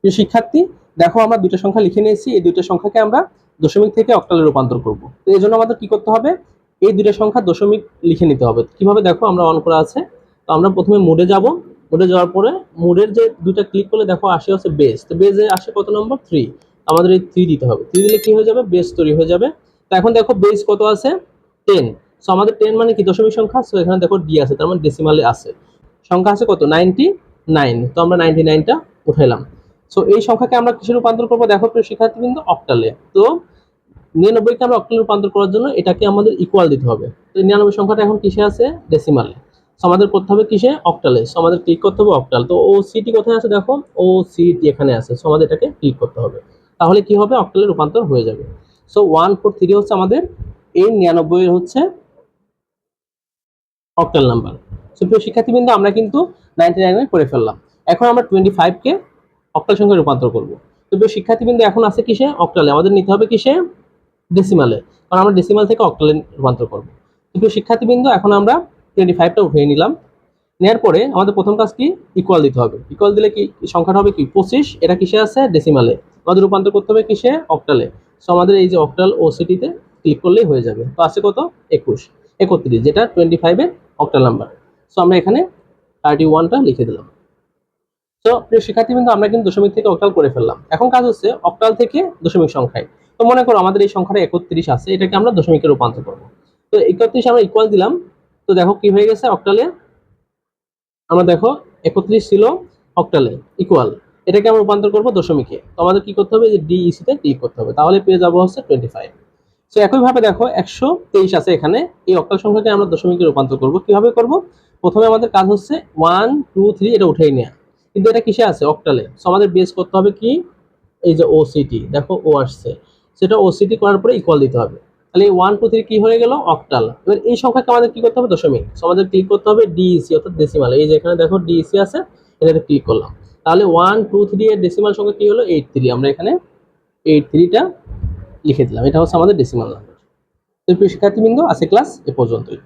প্রিয় শিক্ষার্থী, দেখো আমরা দুইটা সংখ্যা লিখে নিয়েছি। এই দুইটা সংখ্যাকে আমরা দশমিক থেকে অক্টালে রূপান্তর করব। তো এই জন্য আমাদের কি করতে হবে? এই দুইটা সংখ্যা দশমিক লিখে নিতে হবে। কীভাবে দেখো? আমরা অন করা আছে। তো আমরা প্রথমে মোডে যাব। মোডে যাওয়ার পরে মোডের যে দুইটা ক্লিক করলে দেখো আসে হচ্ছে বেস তো বেজে আসে কত নম্বর থ্রি আমাদের এই থ্রি দিতে হবে। থ্রি দিলে কি হয়ে যাবে? বেস তৈরি হয়ে যাবে। তো এখন দেখো বেস কত আছে? টেন সো আমাদের টেন মানে কি? দশমিক সংখ্যা। সো এখানে দেখো ডি আছে, তার মানে ডেসিমালে আছে। সংখ্যা আছে কত? নাইনটি নাইন তো আমরা নাইনটি নাইনটা উঠাইলাম। সো এই সংখ্যাকে আমরা কিসে রূপান্তর করব? দেখো প্রিয় শিক্ষার্থী কিন্তু অক্টালে তো, নিরানব্বইকে আমরা অক্টালে রূপান্তর করার জন্য এটাকে আমাদের ইকুয়াল দিতে হবে। তো নিরানব্বই সংখ্যাটা এখন কিসে আছে? ডেসিমালে সো আমাদের করতে হবে কিসে? অক্টালে সো আমাদের ক্লিক করতে হবে অক্টাল তো ও সিটি কোথায় আছে দেখো? ও সিটি এখানে আছে। সো আমাদের এটাকে ক্লিক করতে হবে। তাহলে কি হবে? অক্টালে রূপান্তর হয়ে যাবে। সো ওয়ান ফোর থ্রি হচ্ছে আমাদের এই নিরানব্বই হচ্ছে অক্টাল নাম্বার সো প্রিয় শিক্ষার্থীবৃন্দ, আমরা কিন্তু নাইনটি নাইনে করে ফেললাম। এখন আমরা টোয়েন্টি ফাইভকে অক্টাল সংখ্যায় রূপান্তর করব। তো প্রিয় শিক্ষার্থীবৃন্দ এখন আছে কিসে? অক্টালে। আমাদের নিতে হবে কিসে? ডেসিমালে কারণ আমরা ডেসিমাল থেকে অক্টালে রূপান্তর করব। তো প্রিয় শিক্ষার্থীবৃন্দ, এখন আমরা টোয়েন্টি ফাইভটা উঠিয়ে নিলাম। নেওয়ার পরে আমাদের প্রথম কাজ কি? ইকুয়াল দিতে হবে। ইকুয়াল দিলে কি? সংখ্যাটা হবে কি? পঁচিশ। এটা কিসে আছে? ডেসিমালে আমাদের রূপান্তর করতে হবে কিসে? অক্টালে। সো আমাদের এই যে অক্টাল ও সিটিতে ক্লিক করলেই হয়ে যাবে। তো আছে কত? একুশ। একত্রিশ, যেটা টোয়েন্টি ফাইভের অক্টাল নাম্বার সো আমরা এখানে থার্টি ওয়ানটা লিখে দিলাম। তো প্রিয় শিক্ষার্থী কিন্তু আমরা কিন্তু দশমিক থেকে অক্টাল করে ফেললাম। এখন কাজ হচ্ছে অক্টাল থেকে দশমিক সংখ্যায়। তো মনে করো আমাদের এই সংখ্যাটা একত্রিশ আছে, এটাকে আমরা দশমিকে রূপান্তর করব। তো একত্রিশ আমরা ইকুয়াল দিলাম, তো দেখো কি হয়ে গেছে অক্টালে আমরা দেখো একত্রিশ ছিল অক্টালে ইকুয়াল এটাকে আমরা রূপান্তর করব দশমিকে। তো আমাদের কি করতে হবে? যে ডিইসি তে ক্লিক করতে হবে। তাহলে পেয়ে যাব হচ্ছে টোয়েন্টি ফাইভ তো একইভাবে দেখো একশো তেইশ আছে এখানে, এই অক্টাল সংখ্যাকে আমরা দশমিকে রূপান্তর করব। কীভাবে করব? প্রথমে আমাদের কাজ হচ্ছে ওয়ান টু থ্রি এটা উঠেই নেওয়া কিন্তু এটা কিসে আছে? অক্টালে সো আমাদের বেস করতে হবে কি? এই যে ওসিটি দেখো ও আসছে। সেটা ওসিটি করার পরে ইকুয়াল দিতে হবে। তাহলে ওয়ান টু থ্রি কি হয়ে গেল? অক্টাল এবার এই সংখ্যাকে আমাদের কি করতে হবে? দশমিক। সো আমাদের ক্লিক করতে হবে ডিইসি অর্থাৎ ডেসিমাল এই যে এখানে দেখো ডিইসি আছে, এটাতে ক্লিক করলাম। তাহলে ওয়ান টু থ্রি এর ডেসিমাল সংখ্যা কি হলো? এইট থ্রি আমরা এখানে এইট থ্রিটা লিখে দিলাম। এটা হচ্ছে আমাদের ডেসিমাল নাম্বার তো, প্রিয় শিক্ষার্থীবৃন্দ আছে ক্লাস এ পর্যন্তই।